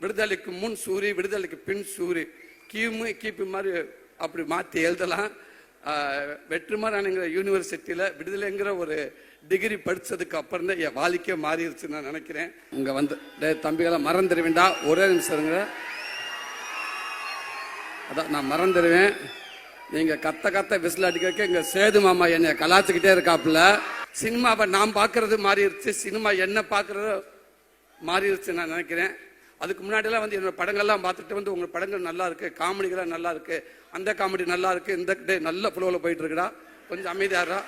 விடுதலைக்கு முன் சூரி விடுதலைக்கு பின் சூரி கிமு கிபி மாதிரி அப்படி மாற்றி எழுதலாம். அஹ், வெற்றிமாறனுங்கிற யூனிவர்சிட்டியில் விடுதலைங்கிற ஒரு டிகிரி படித்ததுக்கு அப்புறம் தான் என் வாழ்க்கையே மாறிடுச்சுன்னு நான் நினைக்கிறேன். இங்கே வந்து டேய் தம்பிகளை மறந்துடுவேண்டா ஒரே நிமிஷம் அதான் நான் மறந்துடுவேன் நீங்கள் கத்த கத்த விசில் அடிக்கிறக்க இங்கே சேது மாமா என்னை கலாச்சிக்கிட்டே இருக்காப்புல. சினிமாவை நான் பார்க்கறது மாறிடுச்சு. சினிமா என்ன பார்க்குறதோ மாறிடுச்சு நான் நினைக்கிறேன். அதுக்கு முன்னாடிலாம் வந்து என்னோட படங்கள்லாம் பார்த்துட்டு வந்து உங்கள் படங்கள் நல்லா இருக்கு காமெடிகள்லாம் நல்லா இருக்கு அந்த காமெடி நல்லா இருக்கு இந்த டே நல்ல ஃப்ளோவில் போயிட்டு இருக்குடா. கொஞ்சம் அமைதியாரா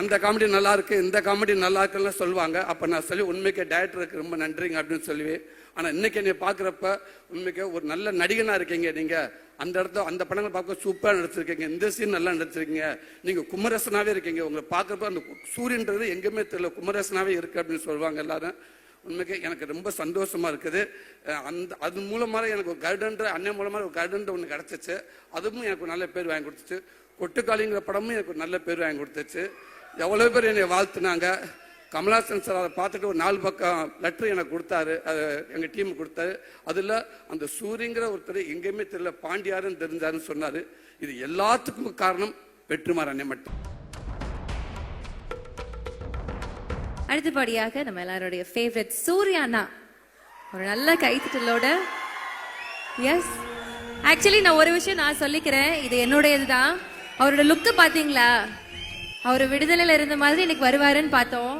அந்த காமெடி நல்லா இருக்கு இந்த காமெடி நல்லா இருக்குன்னு சொல்லுவாங்க. அப்போ நான் சொல்லி உண்மைக்கு டேரக்டருக்கு ரொம்ப நன்றிங்க அப்படின்னு சொல்லுவேன் ஆனால் இன்னைக்கு என்னை பார்க்குறப்ப உண்மைக்கு ஒரு நல்ல நடிகனாக இருக்கீங்க நீங்கள் அந்த இடத்த அந்த படங்கள் பார்க்க சூப்பராக நடிச்சிருக்கீங்க. இந்த சீன் நல்லா நடிச்சிருக்கீங்க. நீங்கள் குமரசனாகவே இருக்கீங்க. உங்களை பார்க்குறப்ப அந்த சூரியன்றது எங்கேயுமே தெரியல. குமரசனாகவே இருக்கு அப்படின்னு சொல்லுவாங்க எல்லாரும். உண்மைக்கு எனக்கு ரொம்ப சந்தோஷமா இருக்குது. அந்த அது மூலமாக எனக்கு ஒரு கைடன்ற அண்ணன் மூலமாக ஒரு கைடன்ற ஒன்று கிடச்சிச்சு. அதுவும் எனக்கு நல்ல பேர் வாங்கி கொடுத்துச்சு. கொட்டுக்காளிங்கிற படமும் எனக்கு நல்ல பேர் வாங்கி கொடுத்துச்சு. எவ்வளோ பேர் என்னை வாழ்த்துனாங்க. கமலாசன் சார் அதை பார்த்துட்டு ஒரு நாலு பக்கம் லெட்டர் எனக்கு கொடுத்தாரு. அது எங்கள் டீம் கொடுத்தாரு. அதில் அந்த சூரியங்கிற ஒருத்தர் எங்கேயுமே தெரியல பாண்டியாருன்னு தெரிஞ்சாருன்னு சொன்னார். இது எல்லாத்துக்கும் காரணம் வெற்றிமாறன் மட்டும். அடுத்தபடியாக நம்ம எல்லாருடைய ஃபேவரட் சூர்யானா. ஒரு நல்ல கைத்தட்டலோட. எஸ் ஆக்சுவலி நான் ஒரு விஷயம் நான் சொல்லிக்கிறேன். இது என்னுடையது தான் அவரோட லுக்கு பார்த்தீங்களா? அவர் விடுதலையில் இருந்த மாதிரி இன்னைக்கு வருவாருன்னு பார்த்தோம்.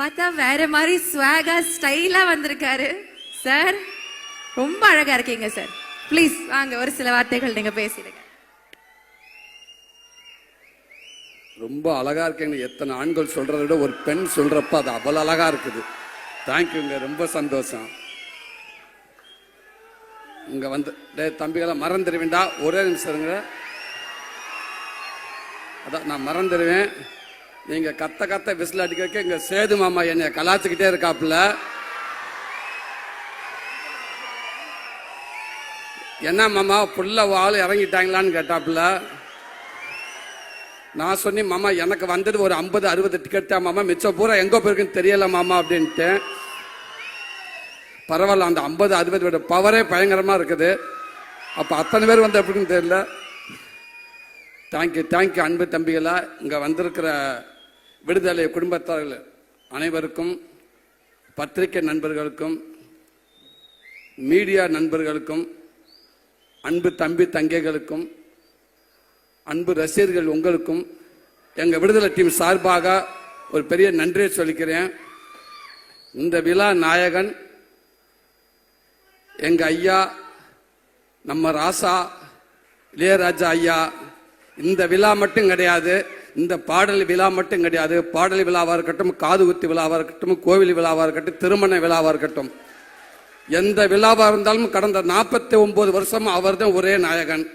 பார்த்தா வேற மாதிரி ஸ்வாகா ஸ்டைலாக வந்திருக்காரு. சார் ரொம்ப அழகாக இருக்கீங்க சார் ப்ளீஸ் வாங்க ஒரு சில வார்த்தைகள் நீங்கள் பேசிடுங்க. ரொம்ப அழகாக இருக்கேங்க. எத்தனை ஆண்கள் சொல்கிறத விட ஒரு பெண் சொல்கிறப்ப அது அவ்வளோ அழகாக இருக்குது. தேங்க்யூங்க ரொம்ப சந்தோஷம். இங்கே வந்து டே தம்பிகளை மறந்துடுவேண்டா ஒரே நிமிஷம் இருங்க. அதான் நான் மறந்துடுவேன் நீங்கள் கத்த கத்த விசில் அடிக்க இங்கே சேது மாமா என்னை கலாச்சிக்கிட்டே இருக்காப்புல. என்ன மாமா புள்ள வாழ் இறங்கிட்டாங்களான்னு கேட்டாப்புல. நான் சொன்னேன் மாமா எனக்கு வந்தது ஒரு ஐம்பது அறுபது டிக்கெட் தான் மாமா. மிச்சம் பூரா எங்கே போயிருக்குன்னு தெரியல மாமா அப்படின்ட்டு பரவாயில்ல அந்த ஐம்பது அறுபது பவரே பயங்கரமாக இருக்குது. அப்போ அத்தனை பேர் வந்து எப்படின்னு தெரியல. தேங்க்யூ தேங்க்யூ அன்பு தம்பிகளா. இங்கே வந்திருக்கிற விடுதலை குடும்பத்தார்கள் அனைவருக்கும் பத்திரிகை நண்பர்களுக்கும் மீடியா நண்பர்களுக்கும் அன்பு தம்பி தங்கைகளுக்கும் அன்பு ரசிகர்கள் உங்களுக்கும் எங்கள் விடுதலை டீம் சார்பாக ஒரு பெரிய நன்றியை சொல்லிக்கிறேன். இந்த விழா நாயகன் எங்க ஐயா நம்ம ராசா இளையராஜா ஐயா இந்த விழா மட்டும் கிடையாது இந்த பாடல் விழா மட்டும் கிடையாது. பாடல் விழாவாக இருக்கட்டும் காது குத்து விழாவாக இருக்கட்டும் கோவில் விழாவாக இருக்கட்டும் திருமண விழாவாக இருக்கட்டும். எந்த விழாவாக இருந்தாலும் கடந்த நாற்பத்தி ஒன்பது வருஷம் அவர் தான் ஒரே நாயகன்.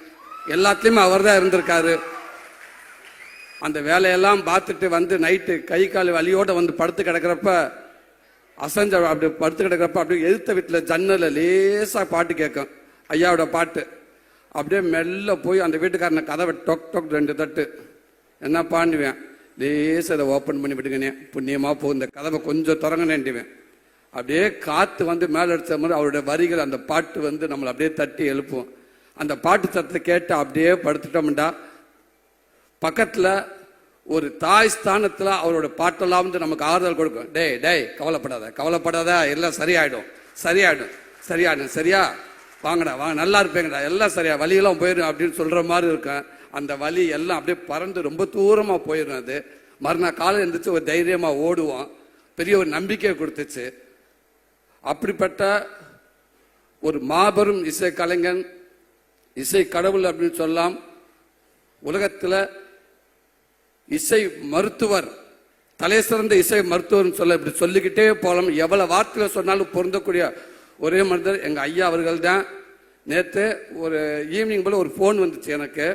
எல்லாத்துலேயுமே அவர் தான் இருந்திருக்காரு. அந்த வேலையெல்லாம் பார்த்துட்டு வந்து நைட்டு கை கால் வலியோடு வந்து படுத்து கிடக்கிறப்ப அசஞ்ச அப்படி படுத்து கிடக்கிறப்ப அப்படியே எழுத்த வீட்டில் ஜன்னலில் லேசாக பாட்டு கேட்கும் ஐயாவோட பாட்டு. அப்படியே மெல்ல போய் அந்த வீட்டுக்காரனை கதவை டொக் டொக் ரெண்டு தட்டு. என்ன பாண்டுவேன்? லேசாக இதை ஓப்பன் பண்ணி விட்டுக்கினேன் புண்ணியமாக போ இந்த கதவை கொஞ்சம் திறங்கனேன்டுவேன் அப்படியே காற்று வந்து மேலே அடிச்ச மாதிரி அவருடைய வரிகள் அந்த பாட்டு வந்து நம்மளை அப்படியே தட்டி எழுப்புவோம் அந்த பாட்டு சத்தத்தை கேட்டு அப்படியே படுத்துட்டோம்டா. பக்கத்தில் ஒரு தாய் ஸ்தானத்தில் அவரோட பாட்டெல்லாம் வந்து நமக்கு ஆறுதல் கொடுக்கும். டேய் டேய் கவலைப்படாத கவலைப்படாத எல்லாம் சரியாயிடும். சரியாயிடும். சரியாயிடும். சரியா? வாங்கடா வாங்க நல்லா இருப்பேங்கடா. எல்லாம் சரியா? வலியெல்லாம் போயிடும் அப்படின்னு சொல்கிற மாதிரி இருக்கும். அந்த வலி எல்லாம் அப்படியே பறந்து ரொம்ப தூரமாக போயிடும் அது. மறுநாள் காலை எழுந்திரிச்சு ஒரு தைரியமாக ஓடுவோம். பெரிய ஒரு நம்பிக்கையை கொடுத்துச்சு. அப்படிப்பட்ட ஒரு மாபெரும் இசை கலைஞன் இசை கடவுள் அப்படின்னு சொல்லலாம். உலகத்தில் இசை மருத்துவர் தலை சிறந்த இசை மருத்துவர்னு சொல்ல இப்படி சொல்லிக்கிட்டே போகலாம் எவ்வளோ வார்த்தையில் சொன்னாலும் பொருந்தக்கூடிய ஒரே மனிதர் எங்கள் ஐயா அவர்கள் தான் நேற்று ஒரு ஈவினிங் போல் ஒரு ஃபோன் வந்துச்சு எனக்கு.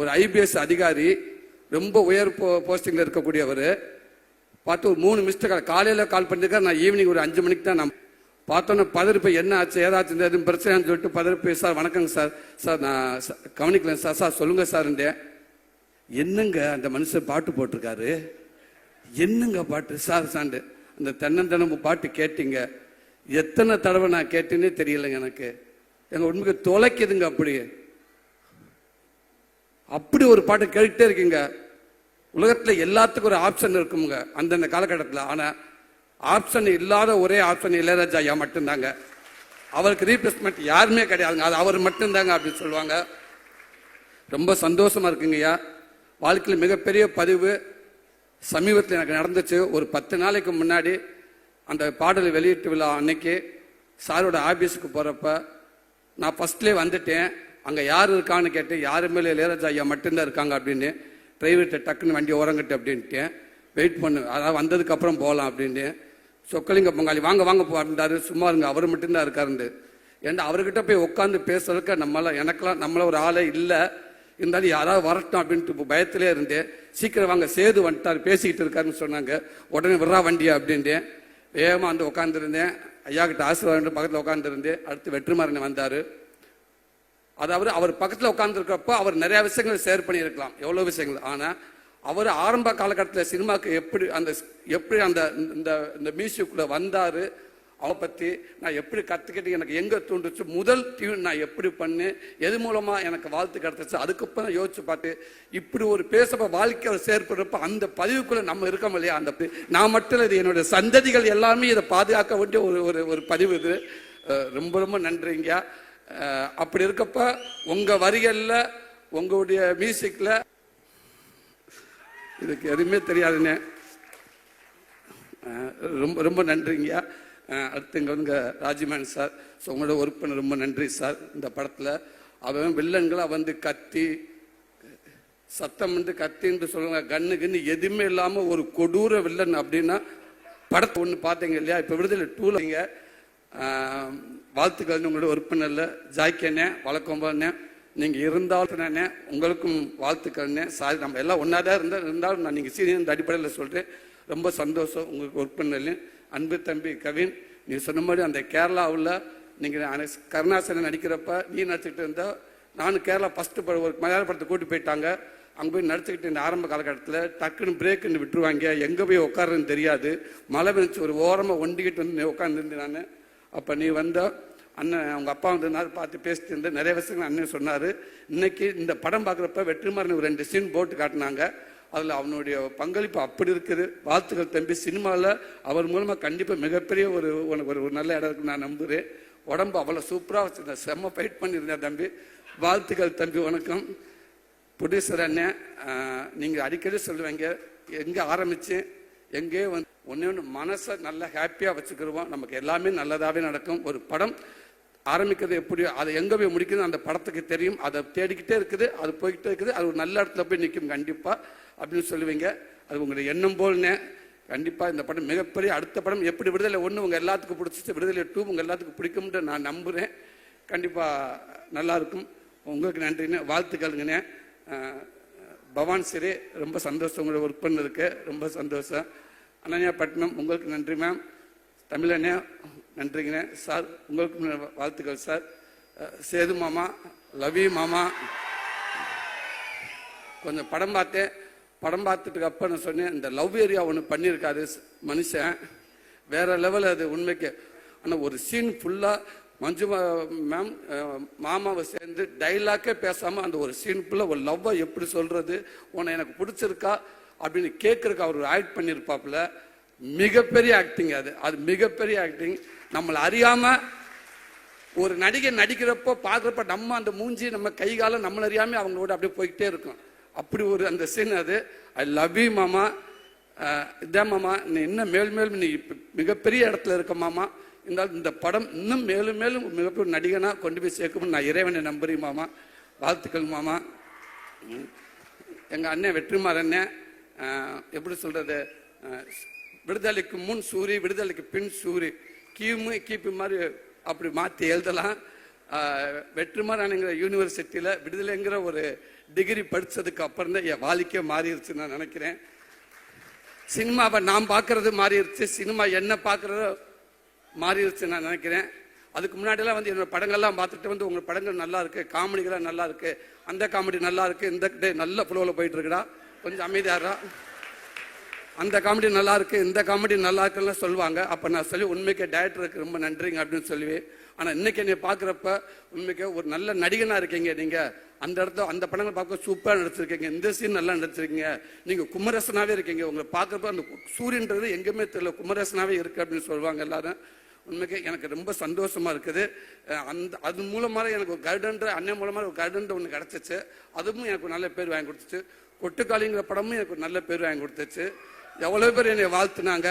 ஒரு ஐபிஎஸ் அதிகாரி ரொம்ப உயர் போ போஸ்டிங்கில் இருக்கக்கூடியவர். பார்த்து ஒரு மூணு மிஸ்டர் கால் காலையில் கால் பண்ணியிருக்காரு நான் ஈவினிங் ஒரு அஞ்சு மணிக்கு தான் நான் பார்த்தோன்னே பதறிப்பு என்ன ஆச்சு? ஏதாச்சும் எதுவும் பிரச்சனைன்னு சொல்லிட்டு பதறிப்பு சார் வணக்கங்க சார். சார் நான் ச- கவனிக்கல. சார் சார் சொல்லுங்க சார்ன்றேன் என்னங்க அந்த மனுஷன் பாட்டு போட்டிருக்காரு? என்னங்க பாட்டு? சார் சாண்டு அந்த தென்னந்தனம் பாட்டு கேட்டீங்க. எத்தனை தடவை நான் கேட்டேனே தெரியலைங்க எனக்கு. எங்க உண்மைக்கு தொலைக்குதுங்க அப்படியே. அப்படி ஒரு பாட்டு கேட்டுட்டே இருக்கீங்க. உலகத்துல எல்லாத்துக்கும் ஒரு ஆப்ஷன் இருக்குங்க. அந்தந்த காலகட்டத்தில். ஆனா ஆப்ஷன் இல்லாத ஒரே ஆப்ஷன் இளையராஜா ஐயா மட்டும்தாங்க. அவருக்கு ரீப்ளேஸ்மெண்ட் யாருமே கிடையாதுங்க. அது அவர் மட்டும்தாங்க அப்படின்னு சொல்லுவாங்க. ரொம்ப சந்தோஷமா இருக்குங்கய்யா வாழ்க்கையில் மிகப்பெரிய பதிவு. சமீபத்தில் எனக்கு நடந்துச்சு. ஒரு பத்து நாளைக்கு முன்னாடி அந்த பாடல் வெளியீட்டு விழா அன்னைக்கு சாரோட ஆபீஸுக்கு போகிறப்ப நான் ஃபஸ்ட்லேயே வந்துட்டேன். அங்கே யார் இருக்கான்னு கேட்டு யாருமே இல்லை இளையராஜா ஐயா மட்டும்தான் இருக்காங்க அப்படின்னு டிரைவர்கிட்ட டக்குன்னு வண்டி ஓரங்கட்டு அப்படின்ட்டேன். வெயிட் பண்ணு. அதாவது வந்ததுக்கப்புறம் போகலாம் அப்படின்னு சொக்கலிங்க பொங்காளி வாங்க வாங்க போ சும்மா இருங்க அவர் மட்டும்தான் இருக்காருண்டு ஏன்னா அவர்கிட்ட போய் உட்காந்து பேசுறதுக்கு நம்மளாம் எனக்கெல்லாம் நம்மள ஒரு ஆளே இல்லை. இருந்தாலும் யாராவது வரட்டும் அப்படின்ட்டு இப்போ பயத்திலே இருந்தேன். சீக்கிரம் வாங்க சேது வந்துட்டார் பேசிக்கிட்டு இருக்காருன்னு சொன்னாங்க. உடனே விட்றா வண்டியா அப்படின்ட்டேன் வேகமாக வந்து உட்காந்துருந்தேன் ஐயா கிட்ட ஆசீர்வாதம் பக்கத்தில் உட்காந்துருந்தேன் அடுத்து வெற்றிமாறன் வந்தார். அதாவது அவர் பக்கத்தில் உட்காந்துருக்கப்போ அவர் நிறைய விஷயங்கள் ஷேர் பண்ணியிருக்கலாம். எவ்வளோ விஷயங்கள்? ஆனால் அவர் ஆரம்ப காலகட்டத்தில் சினிமாக்கு எப்படி அந்த எப்படி அந்த இந்த இந்த மியூசிக்குள்ள வந்தார் அவரை பற்றி நான் எப்படி கற்றுக்கிட்டு எனக்கு எங்கே தூண்டுச்சு முதல் டியூன் நான் எப்படி பண்ணேன் எது மூலமாக எனக்கு வாழ்த்து கிடச்சிச்சு அதுக்கப்புறம் நான் யோசிச்சு பார்த்து இப்படி ஒரு பேசப்ப வாழ்க்கை அவர் செயற்படுறப்ப அந்த பதிவுக்குள்ளே நம்ம இருக்கோம் இல்லையா அந்த நான் மட்டும் இல்லை, இது என்னுடைய சந்ததிகள் எல்லாமே இதை பாதுகாக்க வேண்டிய ஒரு ஒரு ஒரு பதிவு இது. ரொம்ப ரொம்ப நன்றிங்க. அப்படி இருக்கப்ப உங்கள் வரிகளில் உங்களுடைய மியூசிக்கில் இதுக்கு எதுவுமே தெரியாதுண்ணே ரொம்ப ரொம்ப நன்றிங்க. அடுத்து இங்கே வந்து ராஜிமேன் சார். ஸோ உங்களோட ஒர்க் பண்ண ரொம்ப நன்றி சார் இந்த படத்தில். அவன் வில்லன்களாக வந்து கத்தி சத்தம் வந்து கத்தின்னு சொல்லுவாங்க. கண்ணு கண்ணு எதுவுமே இல்லாமல் ஒரு கொடூர வில்லன் அப்படின்னா படத்தை ஒன்று பார்த்தீங்க இல்லையா? இப்போ விடுதலை டூலிங்க வாழ்த்துக்கள் உங்களோட ஒர்க் பண்ணல. ஜாய்க்கண்ணே வழக்கம்பண்ணே நீங்கள் இருந்தாலும் உங்களுக்கும் வாழ்த்துக்கள்னே சாரி நம்ம எல்லாம் ஒன்றா தான் இருந்தால் இருந்தாலும் நான் நீங்கள் சீனியர் இந்த அடிப்படையில் சொல்கிறேன் ரொம்ப சந்தோஷம் உங்களுக்கு ஒர்க் பண்ணலையும் அன்பு தம்பி கவின் நீ சொன்ன மாதிரி அந்த கேரளாவில் நீங்கள் கருணாசனம் நடிக்கிறப்ப நீ நடிச்சுக்கிட்டு இருந்தா நானும் கேரளா ஃபஸ்ட்டு படம் ஒரு மலையாள படத்தை கூட்டி போயிட்டாங்க. அங்கே போய் நடிச்சுக்கிட்டு இந்த ஆரம்ப காலகட்டத்தில் டக்குன்னு பிரேக்குன்னு விட்டுருவாங்க. எங்கே போய் உட்காருன்னு தெரியாது. மழை பெஞ்சு ஒரு ஓரமாக ஒண்டிக்கிட்டு வந்து உட்காந்துருந்தேன் நான். அப்போ நீ வந்தால் அண்ணன் அவங்க அப்பா வந்ததுனால பார்த்து பேசிட்டு இருந்து நிறைய விஷயங்கள் அண்ணன் சொன்னார். இன்னைக்கு இந்த படம் பார்க்குறப்ப வெற்றிமாறன் ஒரு ரெண்டு சீன் போட்டு காட்டினாங்க. அதில் அவனுடைய பங்களிப்பு அப்படி இருக்குது. வாழ்த்துக்கள் தம்பி. சினிமாவில் அவர் மூலமாக கண்டிப்பாக மிகப்பெரிய ஒரு உனக்கு ஒரு ஒரு நல்ல இடம் இருக்குன்னு நான் நம்புகிறேன் உடம்பு அவ்வளோ சூப்பராக வச்சுருந்தேன் செம்ம ஃபைட் பண்ணியிருந்தேன் தம்பி. வாழ்த்துக்கள் தம்பி வணக்கம். ப்ரொடியூசர் அண்ணன் நீங்கள் அடிக்கடி சொல்லுவீங்க. எங்கே ஆரம்பித்து எங்கே வந்து ஒன்று ஒன்று மனசை நல்லா ஹாப்பியாக வச்சுக்கிடுவோம் நமக்கு எல்லாமே நல்லதாகவே நடக்கும். ஒரு படம் ஆரம்பிக்கிறது எப்படியோ அதை எங்கே போய் முடிக்கிறது அந்த படத்துக்கு தெரியும். அதை தேடிக்கிட்டே இருக்குது அது போய்கிட்டே இருக்குது. அது ஒரு நல்ல இடத்துல போய் நிற்கும். கண்டிப்பாக அப்படின்னு சொல்லுவீங்க. அது உங்களுடைய எண்ணம் போல்னே. கண்டிப்பாக இந்த படம் மிகப்பெரிய அடுத்த படம் எப்படி விடுதலை ஒன்று உங்கள் எல்லாத்துக்கும் பிடிச்சிச்சு விடுதலை டூ உங்கள் எல்லாத்துக்கும் பிடிக்கும்னு நான் நம்புகிறேன் கண்டிப்பாக நல்லா இருக்கும். உங்களுக்கு நன்றிண்ணே வாழ்த்துக்கள்ங்கண்ணே. பவான் சரி ரொம்ப சந்தோஷம் உங்களை ஒர்க் பண்ணதுக்கு. ரொம்ப சந்தோஷம். அனன்யா பட்னம் உங்களுக்கு நன்றி மேம் தமிழண்ணே நன்றிங்கண்ணே சார் உங்களுக்கு வாழ்த்துக்கள் சார். சேது மாமா லவி மாமா. கொஞ்சம் படம் பார்த்தேன். படம் பார்த்துட்டு அப்போ நான் சொன்னேன் இந்த லவ் ஏரியா ஒன்று பண்ணியிருக்காரு மனுஷன். வேற லெவல் அது உண்மைக்கு. ஆனால் ஒரு சீன் ஃபுல்லாக மஞ்சு மேம் மாமாவை சேர்ந்து டைலாக்கே பேசாமல் அந்த ஒரு சீன் ஃபுல்லாக ஒரு லவ்வை எப்படி சொல்கிறது உன்னை எனக்கு பிடிச்சிருக்கா? அப்படின்னு கேட்குறக்கு அவர் ஆக்ட் பண்ணியிருப்பாப்புல மிகப்பெரிய ஆக்டிங் அது. அது மிகப்பெரிய ஆக்டிங் நம்மளை அறியாமல் ஒரு நடிகை நடிக்கிறப்போ பார்க்குறப்ப நம்ம அந்த மூஞ்சி நம்ம கை காலம் நம்மள அவங்களோட அப்படியே போய்கிட்டே இருக்கும். அப்படி ஒரு அந்த சீன் அது. ஐ லவ் யூ மாமா. இதே இதான் மாமா. நீ இன்னும் மேலும் மேலும் நீ மிகப்பெரிய இடத்துல இருக்க மாமா. இருந்தாலும் இந்த படம் இன்னும் மேலும் மேலும் மிகப்பெரிய நடிகனாக கொண்டு போய் சேர்க்கும்னு நான் இறைவனை நம்புறேன் மாமா. வாழ்த்துக்கள் மாமா. ம். அண்ணன் வெற்றிமார் எப்படி சொல்றது? விடுதலைக்கு முன் சூரி விடுதலைக்கு பின் சூரி கிமு கிபி மாதிரி அப்படி மாற்றி எழுதலாம். அஹ், வெற்றிமாறனுங்கிற யூனிவர்சிட்டியில் விடுதலைங்கிற ஒரு டிகிரி படித்ததுக்கு அப்புறம் தான் என் வாழ்க்கையே மாறிடுச்சு நான் நினைக்கிறேன். சினிமாவை நான் பார்க்கறது மாறிடுச்சு சினிமா என்ன பார்க்குறதோ மாறிடுச்சு நான் நினைக்கிறேன். அதுக்கு முன்னாடிலாம் வந்து என்னோட படங்கள்லாம் பார்த்துட்டு வந்து உங்கள் படங்கள் நல்லா இருக்குது காமெடிகள்லாம் நல்லா இருக்குது அந்த காமெடி நல்லா இருக்குது இந்த டே நல்ல ஃப்ளோவில் போயிட்டு இருக்குடா. கொஞ்சம் அமைதியாரா அந்த காமெடி நல்லா இருக்கு இந்த காமெடி நல்லா இருக்குன்னு சொல்லுவாங்க. அப்ப நான் சொல்லி உண்மைக்கு டைரக்டருக்கு ரொம்ப நன்றிங்க அப்படின்னு சொல்லுவேன் ஆனா இன்னைக்கு என்னை பாக்குறப்ப உண்மைக்கு ஒரு நல்ல நடிகனா இருக்கீங்க நீங்க. அந்த இடத்துல அந்த படங்களை பார்க்க சூப்பரா நடிச்சிருக்கீங்க. இந்த சீன் நல்லா நடிச்சிருக்கீங்க. நீங்க குமரசனாவே இருக்கீங்க. உங்களை பார்க்குறப்ப அந்த சூரியன்றது எங்கேயுமே தெரியல. குமரசனாவே இருக்கு அப்படின்னு சொல்லுவாங்க எல்லாரும். உண்மைக்கு எனக்கு ரொம்ப சந்தோஷமா இருக்குது. அந்த அது மூலமாக எனக்கு ஒரு கர்டன்ற அண்ணன் மூலமாக ஒரு கருடன்ற ஒன்று கிடச்சிச்சு. அதுவும் எனக்கு ஒரு நல்ல பேர் வாங்கி கொடுத்துச்சு. கொட்டுக்காளிங்கிற படமும் எனக்கு ஒரு நல்ல பேர் வாங்கி கொடுத்துச்சு. எவ்வளோ பேர் என்னை வாழ்த்துனாங்க.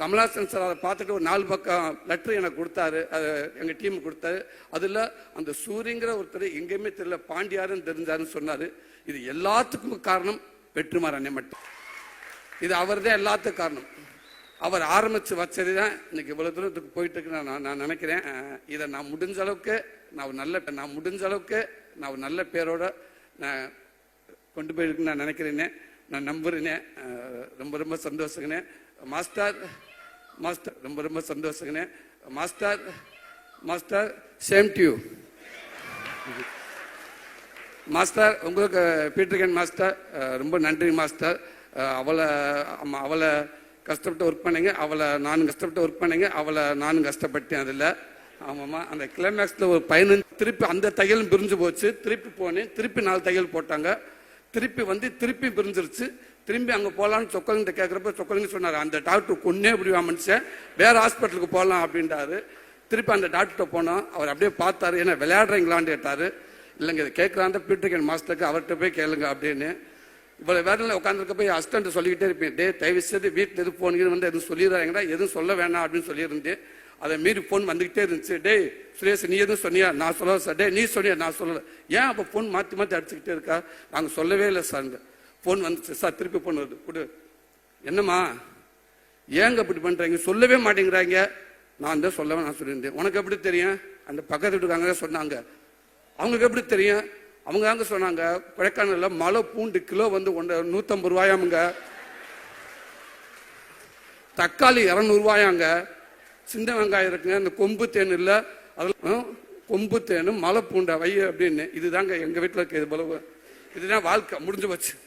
கமலாசன் சார் அதை பார்த்துட்டு ஒரு நாலு பக்கம் லெட்ரு எனக்கு கொடுத்தாரு. அது எங்கள் டீம் கொடுத்தாரு. அதில் அந்த சூரியங்கிற ஒருத்தர் எங்கேயுமே தெரியல பாண்டியாருன்னு தெரிஞ்சாருன்னு சொன்னார். இது எல்லாத்துக்கும் காரணம் வெற்றுமார் அண்ணன் மட்டும். இது அவர் தான் எல்லாத்துக்கும் காரணம். அவர் ஆரம்பித்து வச்சது தான் இன்னைக்கு இவ்வளோ தூரத்துக்கு போயிட்டு இருக்கு நான் நான் நினைக்கிறேன். இதை நான் முடிஞ்ச அளவுக்கு நான் ஒரு நல்ல நான் முடிஞ்ச அளவுக்கு நான் நல்ல பேரோட நான் கொண்டு போயிருக்குன்னு நான் நினைக்கிறேனே. நான் நம்புகிறேனே ரொம்ப ரொம்ப சந்தோஷங்கண்ணே. மாஸ்டர் மாஸ்டர் ரொம்ப ரொம்ப சந்தோஷங்கண்ணே. Master master same to you master உங்களுக்கு பீட்டர்கன் மாஸ்டர் ரொம்ப நன்றி மாஸ்டர். அவளை அவளை கஷ்டப்பட்டு ஒர்க் பண்ணீங்க. அவளை நானும் கஷ்டப்பட்டு ஒர்க் பண்ணீங்க. அவளை நானும் கஷ்டப்பட்டேன் அதில். ஆமாம்மா. அந்த கிளைமேக்ஸில் ஒரு பதினஞ்சு திருப்பி அந்த தையலும் பிரிஞ்சு போச்சு. திருப்பி போனேன். திருப்பி நாலு தையல் போட்டாங்க. திருப்பி வந்து திருப்பி பிரிஞ்சிருச்சு திரும்பி அங்கே போகலான்னு சொக்கலிங்கிட்ட கேட்குறப்ப சொக்கலிங்க சொன்னார் அந்த டாக்டர் கொன்னே முடிவா மனுஷன் வேற ஹாஸ்பிட்டலுக்கு போகலாம் அப்படின்றாரு திருப்பி அந்த டாக்டர்கிட்ட போனோம். அவர் அப்படியே பார்த்தாரு ஏன்னா விளையாடுறீங்களான்னு கேட்டாரு. இல்லைங்க இதை கேட்கலான் பீட்டர்கன் மாஸ்டருக்கு அவர்கிட்ட போய் கேளுங்க அப்படின்னு. இவ்வளவு வேலையில் உட்காந்துருக்க போய் அசிஸ்டன்ட் சொல்லிக்கிட்டே இருப்பேன் டே தயவு செய்து வீட்டில் எது போனீங்கன்னு வந்து எதுவும் சொல்லிடுறாங்கடா எதுவும் சொல்ல வேணாம் அப்படின்னு சொல்லியிருந்தேன். அதை மீறி ஃபோன் வந்துகிட்டே இருந்துச்சு. டேய் சுரேஷ் நீ எதுவும் சொன்னியா? நான் சொல்லல சார் டே நீ சொன்னியா? நான் சொல்லல. ஏன் அப்போ ஃபோன் மாற்றி மாற்றி அடிச்சுக்கிட்டே இருக்கா? நாங்கள் சொல்லவே இல்லை சார் ஃபோன் வந்துச்சு சார் திருப்பி ஃபோன் வருது கொடு. என்னம்மா? ஏங்க இப்படி பண்ணுறீங்க சொல்லவே மாட்டேங்கிறாங்க. நான் தான் சொல்லவே நான் சொல்லியிருந்தேன். உனக்கு எப்படி தெரியும்? அந்த பக்கத்து வீட்டுக்காரங்க தான் சொன்னாங்க. அவங்களுக்கு எப்படி தெரியும்? அவங்க தாங்க சொன்னாங்க கொடைக்கானலில் மலை பூண்டு கிலோ வந்து ஒன்று நூற்றம்பது ரூபாயாமுங்க. தக்காளி இரநூறுவாயாங்க. சின்ன வெங்காயம் இருக்குங்க இந்த கொம்பு தேன் இல்லை அதெல்லாம் கொம்பு தேனும் மலை பூண்டை வை அப்படின்னு. இதுதாங்க எங்கள் வீட்டில் இருக்க இது போல இதுதான் வாழ்க்கை முடிஞ்சு போச்சு.